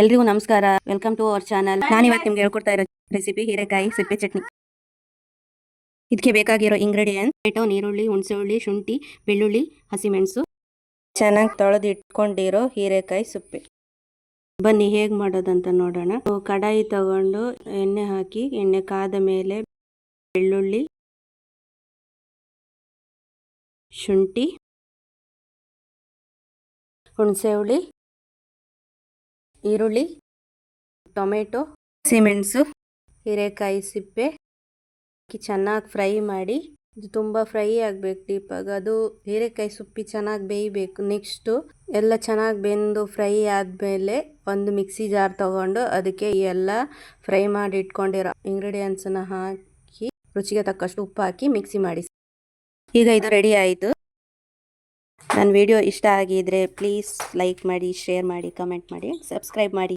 ಎಲ್ರಿಗೂ ನಮಸ್ಕಾರ. Welcome to our channel ನಾನು ಇವತ್ತು ನಿಮ್ಗೆ ಹೇಳ್ಕೊಡ್ತಾ ಇರೋ ರೆಸಿಪಿ ಹೀರೆಕಾಯಿ ಸಿಪ್ಪೆ ಚಟ್ನಿ. ಇದಕ್ಕೆ ಬೇಕಾಗಿರೋ ಇಂಗ್ರೀಡಿಯೆಂಟ್ ಟೊಮೆಟೊ ನೀರುಳ್ಳಿ, ಹುಣಸೆಹುಳ್ಳಿ, ಶುಂಠಿ, ಬೆಳ್ಳುಳ್ಳಿ, ಹಸಿಮೆಣಸು. ಚೆನ್ನಾಗಿ ತೊಳೆದು ಇಟ್ಕೊಂಡಿರೋ ಹೀರೆಕಾಯಿ ಸಿಪ್ಪೆ. ಬನ್ನಿ ಹೇಗೆ ಮಾಡೋದಂತ ನೋಡೋಣ. ಕಡಾಯಿ ತಗೊಂಡು ಎಣ್ಣೆ ಹಾಕಿ, ಎಣ್ಣೆ ಕಾದ ಮೇಲೆ ಬೆಳ್ಳುಳ್ಳಿ, ಶುಂಠಿ ಹುಣಸೆಹುಳಿ ಈರುಳ್ಳಿ ಟೊಮೆಟೊ ಸಿಮೆಣಸು ಹೀರೆಕಾಯಿ ಸಿಪ್ಪೆ. ಹಾಕಿ ಚೆನ್ನಾಗಿ ಫ್ರೈ ಮಾಡಿ ಇದು ತುಂಬ ಫ್ರೈ ಆಗಬೇಕು ಡೀಪಾಗಿ. ಅದು ಹೀರೆಕಾಯಿ ಸುಪ್ಪಿ ಚೆನ್ನಾಗಿ ಬೇಯಬೇಕು. ನೆಕ್ಸ್ಟು ಎಲ್ಲ ಚೆನ್ನಾಗಿ ಬೆಂದು ಫ್ರೈ ಆದಮೇಲೆ ಒಂದು ಮಿಕ್ಸಿ ಜಾರ್ ತಗೊಂಡು ಅದಕ್ಕೆ ಎಲ್ಲ ಫ್ರೈ ಮಾಡಿ ಇಟ್ಕೊಂಡಿರೋ ಇಂಗ್ರೀಡಿಯೆಂಟ್ಸನ್ನು ಹಾಕಿ ರುಚಿಗೆ ತಕ್ಕಷ್ಟು ಉಪ್ಪು ಹಾಕಿ ಮಿಕ್ಸಿ ಮಾಡಿ ಈಗ ಇದು ರೆಡಿ ಆಯಿತು. ನನ್ನ ವಿಡಿಯೋ ಇಷ್ಟ ಆಗಿದ್ರೆ ಪ್ಲೀಸ್ ಲೈಕ್ ಮಾಡಿ ಶೇರ್ ಮಾಡಿ ಕಮೆಂಟ್ ಮಾಡಿ ಸಬ್ಸ್ಕ್ರೈಬ್ ಮಾಡಿ.